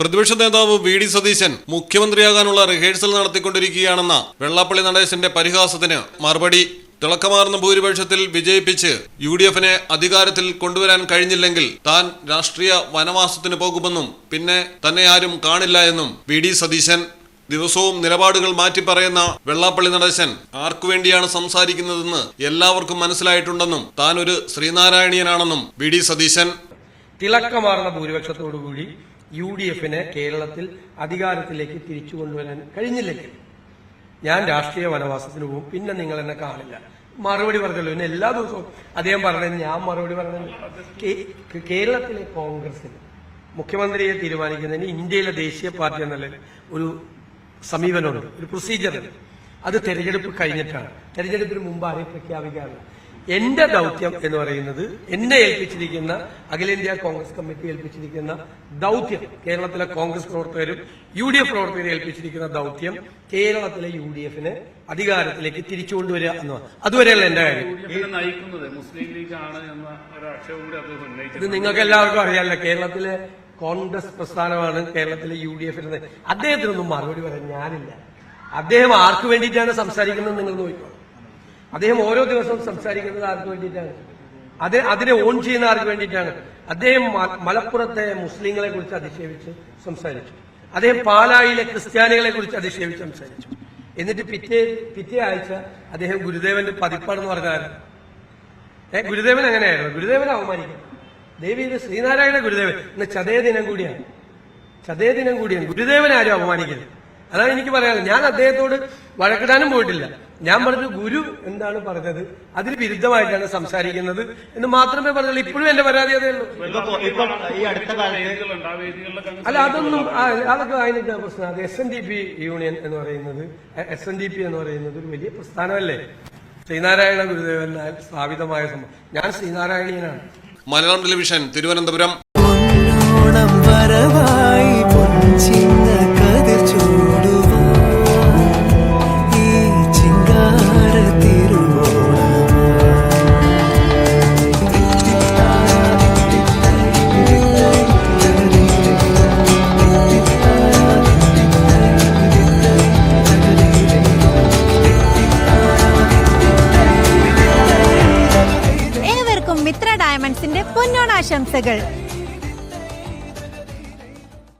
പ്രതിപക്ഷ നേതാവ് V D Satheesan മുഖ്യമന്ത്രിയാകാനുള്ള റിഹേഴ്സൽ നടത്തിക്കൊണ്ടിരിക്കുകയാണെന്ന വെള്ളാപ്പള്ളി നടേശന്റെ പരിഹാസത്തിന് മറുപടി. തിളക്കമാർന്ന ഭൂരിപക്ഷത്തിൽ വിജയിപ്പിച്ച് യു ഡി എഫിനെ അധികാരത്തിൽ കൊണ്ടുവരാൻ കഴിഞ്ഞില്ലെങ്കിൽ താൻ രാഷ്ട്രീയ വനവാസത്തിന് പോകുമെന്നും പിന്നെ തന്നെ ആരും കാണില്ല എന്നും വി ഡി സതീശൻ. ദിവസവും നിലപാടുകൾ മാറ്റി പറയുന്ന വെള്ളാപ്പള്ളി നടേശൻ ആർക്കു വേണ്ടിയാണ് സംസാരിക്കുന്നതെന്ന് എല്ലാവർക്കും മനസ്സിലായിട്ടുണ്ടെന്നും താൻ ഒരു ശ്രീനാരായണീയനാണെന്നും വി ഡി സതീശൻ. തിളക്കമാർന്ന ഭൂരിപക്ഷത്തോടുകൂടി യു ഡി എഫിനെ കേരളത്തിൽ അധികാരത്തിലേക്ക് തിരിച്ചു കൊണ്ടുവരാൻ കഴിഞ്ഞില്ലെങ്കിൽ ഞാൻ രാഷ്ട്രീയ വനവാസത്തിന് പോകും. പിന്നെ നിങ്ങൾ എന്നെ കാണില്ല. മറുപടി പറഞ്ഞല്ലോ. പിന്നെ എല്ലാ ദിവസവും അദ്ദേഹം പറഞ്ഞത് ഞാൻ മറുപടി പറഞ്ഞു കേരളത്തിലെ കോൺഗ്രസിന് മുഖ്യമന്ത്രിയെ തീരുമാനിക്കുന്നതിന് ഇന്ത്യയിലെ ദേശീയ പാർട്ടി എന്നുള്ള ഒരു സമീപനമുണ്ട്. ഒരു പ്രൊസീജിയർ അത് തെരഞ്ഞെടുപ്പ് കഴിഞ്ഞിട്ടാണ്. തെരഞ്ഞെടുപ്പിന് മുമ്പ് ആരെയും പ്രഖ്യാപിക്കാറില്ല. എന്റെ ദൗത്യം എന്ന് പറയുന്നത് എന്നെ ഏൽപ്പിച്ചിരിക്കുന്ന അഖിലേന്ത്യാ കോൺഗ്രസ് കമ്മിറ്റി ഏൽപ്പിച്ചിരിക്കുന്ന ദൗത്യം. കേരളത്തിലെ കോൺഗ്രസ് പ്രവർത്തകരും യു ഡി എഫ് പ്രവർത്തകരും ഏൽപ്പിച്ചിരിക്കുന്ന ദൗത്യം കേരളത്തിലെ യു ഡി എഫിനെ അധികാരത്തിലേക്ക് തിരിച്ചു കൊണ്ടുവരിക എന്നതാണ്. അതുവരെയുള്ള എന്റെ കാര്യം. എന്ന ഇത് നിങ്ങൾക്ക് എല്ലാവർക്കും അറിയാമല്ലോ കേരളത്തിലെ കോൺഗ്രസ് പ്രസ്ഥാനമാണ് കേരളത്തിലെ യു ഡി എഫിന് അദ്ദേഹത്തിനൊന്നും മറുപടി പറയാൻ ഞാനില്ല. അദ്ദേഹം ആർക്ക് വേണ്ടിയിട്ടാണ് സംസാരിക്കുന്നത് നിങ്ങൾ നോക്കിക്കോ അദ്ദേഹം ഓരോ ദിവസവും സംസാരിക്കുന്നത് ആർക്ക് വേണ്ടിയിട്ടാണ്? അത് അതിനെ ഓൺ ചെയ്യുന്ന ആർക്ക് വേണ്ടിയിട്ടാണ്? അദ്ദേഹം മലപ്പുറത്തെ മുസ്ലിങ്ങളെ കുറിച്ച് അധിക്ഷേപിച്ച് സംസാരിച്ചു. അദ്ദേഹം പാലായിലെ ക്രിസ്ത്യാനികളെ കുറിച്ച് അധിക്ഷേപിച്ച് സംസാരിച്ചു. എന്നിട്ട് പിറ്റേ പിറ്റേ ആഴ്ച അദ്ദേഹം ഗുരുദേവന്റെ പതിപ്പാണെന്ന് പറഞ്ഞാൽ ഏ ഗുരുദേവൻ അങ്ങനെയായിരുന്നു. ഗുരുദേവനെ അവമാനിക്കും. ദേവി ഇത് ശ്രീനാരായണ ഗുരുദേവൻ. ഇന്ന് ചതയ ദിനം കൂടിയാണ്. ചതയ ദിനം കൂടിയാണ്. ഗുരുദേവനെ ആരും അപമാനിക്കരുത് അതാണ് എനിക്ക് പറയാനുള്ളത്. ഞാൻ അദ്ദേഹത്തോട് വഴക്കിടാനും പോയിട്ടില്ല. ഞാൻ പറഞ്ഞു ഗുരു എന്താണ് പറഞ്ഞത്? അതിന് വിരുദ്ധമായിട്ടാണ് സംസാരിക്കുന്നത് എന്ന് മാത്രമേ പറഞ്ഞുള്ളൂ. ഇപ്പോഴും എന്റെ പരാതി അതേ ഉള്ളൂ. അല്ല അതൊന്നും അതൊക്കെ അതിന്റെ പ്രശ്നം. അത് S N D P union എന്ന് പറയുന്നത് എസ് എൻ ഡി പി എന്ന് പറയുന്നത് ഒരു വലിയ പ്രസ്ഥാനമല്ലേ? ശ്രീനാരായണ ഗുരുദേവനാൽ സ്ഥാപിതമായ സംഭവം. ഞാൻ ശ്രീനാരായണീയനാണ്. മലയാളം ടെലിവിഷൻ തിരുവനന്തപുരം. ഡയമണ്ട്സിന്റെ പൊന്നോണാശംസകൾ.